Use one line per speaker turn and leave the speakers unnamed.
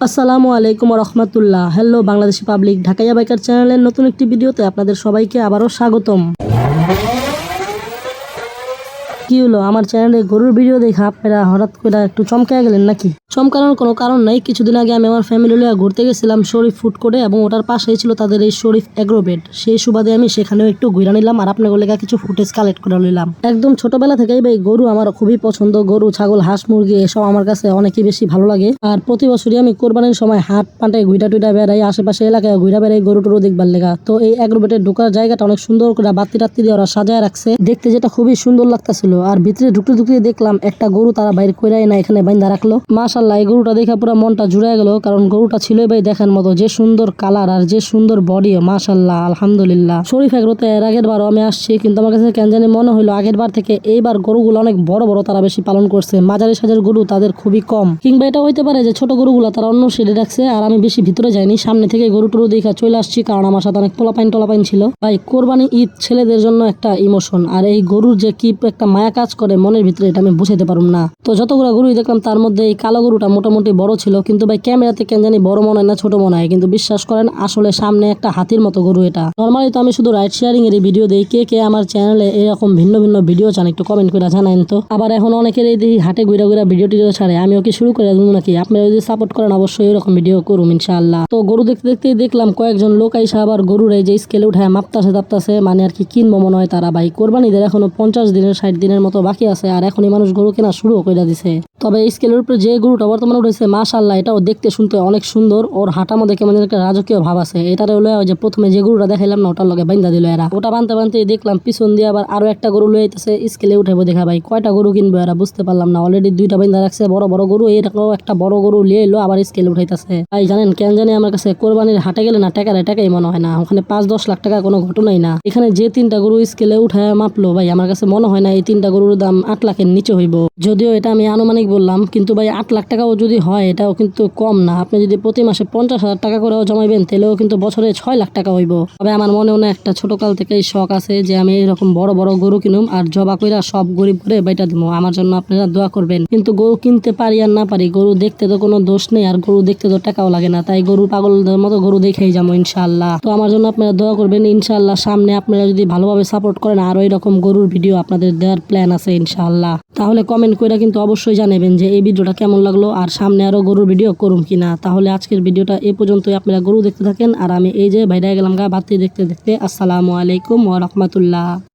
আসসালামু আলাইকুম রহমতুল্লাহ হ্যালো বাংলাদেশি পাবলিক ঢাকাইয়া বাইকার চ্যানেলের নতুন একটি ভিডিওতে আপনাদের সবাইকে আবারও স্বাগতম। কি হলো? আমার চ্যানেলে গরুর ভিডিও দেখে আপনারা হঠাৎ করে একটু চমকায় গেলেন নাকি? চমকানোর কোনো কারণ নাই। কিছুদিন আগে আমি আমার ফ্যামিলি লিয়ে ঘুরতে গেছিলাম শরীফ ফুড কোর্টে এবং ওটার পাশেই ছিল তাদের এই শরীফ এগ্রোবেড সেই সুবাদে আমি সেখানেও একটু ঘুরে নিলাম আর আপনার লেখা কিছু ফুটেজ কালেক্ট করে নিলাম একদম ছোটবেলা থেকেই ভাই, গরু আমার খুবই পছন্দ। গরু, ছাগল, হাঁস, মুরগি এসব আমার কাছে অনেকই বেশি ভালো লাগে। আর প্রতি বছরই আমি কোরবানির সময় হাট পাটে ঘুইটা টুইটা বেড়াই, আশেপাশে এলাকায় ঘুরা বেড়াই গরু টরু দেখবার লেগা। তো এই এগ্রোবেটে ঢোকার জায়গাটা অনেক সুন্দর করে বাতি টাত্তি দিয়ে ওরা সাজায় রাখছে। দেখতে যেটা খুবই সুন্দর লাগতাছিল। আর ভিতরে ঢুকতে ঢুকতে দেখলাম একটা গরু তারা বাইরে কইরাই না এখানে বাইন্দা রাখল। মাশাল্লাহ এই গরুটা দেখে পুরো মনটা জুড়ে গেল, কারণ গরুটা ছিলই ভাই দেখার মতো, যে সুন্দর কালার আর যে সুন্দর বডি মাশাল্লাহ আলহামদুলিল্লাহ। শরীফ এগ্রোতে এর আগের বারও আমি আসছি, কিন্তু আমার কাছে কেন জানি মনে হলো আগের বার থেকে এইবার গরুগুলো অনেক বড় বড় তারা বেশি পালন করছে, মাঝারি সাজের গরু তাদের খুবই কম। কিংবা এটা হইতে পারে যে ছোট গরুগুলো তারা অন্য শেডে রাখছে, আর আমি বেশি ভিতরে যাইনি, সামনে থেকে গরু টরু দেখা চলে আসছি, কারণ আমার সাথে অনেক পোলাপাইন টোলাপাইন ছিল। ভাই, কোরবানি ঈদ ছেলেদের জন্য একটা ইমোশন আর এই গরুর যে কি একটা মায়া কাজ করে, মনের ভিতরে এটা আমি বুঝাইতে পারুম না। তো যতগুলো গরুই দেখলাম, তার মধ্যে এই কালো গরুটা মোটামুটি বড় ছিল, কিন্তু ভাই ক্যামেরাতে কেন জানি বড় মনে হয় না, ছোট মনে হয়, কিন্তু বিশ্বাস করেন, আসলে সামনে একটা হাতির মতো গরু এটা। নর্মালি তো আমি শুধু রাইড শেয়ারিং এর ভিডিও দেই, কে কে আমার চ্যানেলে এরকম ভিন্ন ভিন্ন ভিডিও চান, একটু কমেন্ট করে জানাইন তো। আবার এখন অনেকের এই দেখি হাটে ঘুরা ঘুরা ভিডিও টিডিও ছাড়ে আমি ওকে শুরু করে দেবো নাকি? আপনারা যদি সাপোর্ট করেন, অবশ্যই এরকম ভিডিও করুন ইনশাআল্লাহ। তো গরু দেখতে দেখতে দেখলাম, কয়েকজন লোক আইসা আবার গরুর এই যে স্কেলে উঠায়, মাপতাছে তাপতাছে মানে আর কি কিনবো মনে হয় তারা, ভাই। কোরবানিদের এখনও পঞ্চাশ দিনের, ষাট দিনের মতো বাকি আছে আর এখনই মানুষ গরু কেনা শুরু করে দিছে। তবে এই স্কেলের উপরে যে গরুটা বর্তমানে উঠেছে মাশাল্লাহ এটাও দেখতে শুনতে অনেক সুন্দর। ওর হাঁটার মধ্যে কেমন একটা রাজকীয় ভাব আছে। এটারে হলো যে প্রথমে যে গরুটা দেখাইলাম না, ওটার লগে বাইন্দা দিল এরা। ওটা বানতে বানতে দেখলাম, পিছন দিয়ে আবার আরও একটা গরু লয়ে আইতেছে, স্কেলে উঠাবো দেখা ভাই। কয়টা গরু কিনবো এরা বুঝতে পারলাম না। অলরেডি দুইটা বাইন্দা রাখছে, বড় বড় গরু, এরকম একটা বড় গরু লিয়ে এলো আবার স্কেলে উঠাইতেছে। ভাই, জানেন, কেন জানি আমার কাছে কোরবানির হাটে গেলে না টাকারে টাকাই মনে হয় না। ওখানে পাঁচ দশ লাখ টাকা কোনো ঘটনাই না। এখানে যে তিনটা গরু স্কেলে উঠায় মাপলো, ভাই, আমার কাছে মনে হয় না এই তিনটা গরুর দাম আট লাখের নিচে হইব। যদিও এটা আমি আনুমানিক বললাম, কিন্তু ভাই আট লাখ টাকাও যদি হয়, এটাও কিন্তু কম না। আপনি যদি প্রতি মাসে পঞ্চাশ হাজার টাকা করেও জমাইবেন, তাহলেও কিন্তু বছরে ছয় লাখ টাকা হইব। তবে আমার মনে মনে একটা ছোট ছোটকাল থেকেই শখ আছে যে আমি এরকম বড় বড় গরু কিনুম আর জবা কইরা সব গরিব করে বাইটা দিব আমার জন্য আপনারা দোয়া করবেন। কিন্তু গরু কিনতে পারি আর না পারি, গরু দেখতে তো কোনো দোষ নেই, আর গরু দেখতে তো টাকাও লাগে না। তাই গরু পাগলদের মতো গরু দেখেই যাব ইনশাল্লাহ তো আমার জন্য আপনারা দোয়া করবেন। ইনশাল্লাহ সামনে আপনারা যদি ভালোভাবে সাপোর্ট করেন আরও এরকম গরুর ভিডিও আপনাদের দেওয়ার প্ল্যান আছে ইনশাল্লাহ তাহলে কমেন্ট করে কিন্তু অবশ্যই জানাবেন যে এই ভিডিওটা কেমন লাগল আর সামনে আরও গরুর ভিডিও করুম কিনা। তাহলে আজকের ভিডিওটা এ পর্যন্তই। আপনারা গরু দেখতে থাকেন আর আমি এই যে ভাইরা গেলাম গা, বাতি দেখতে দেখতে। আসসালামু আলাইকুম ওয়া রাহমাতুল্লাহ।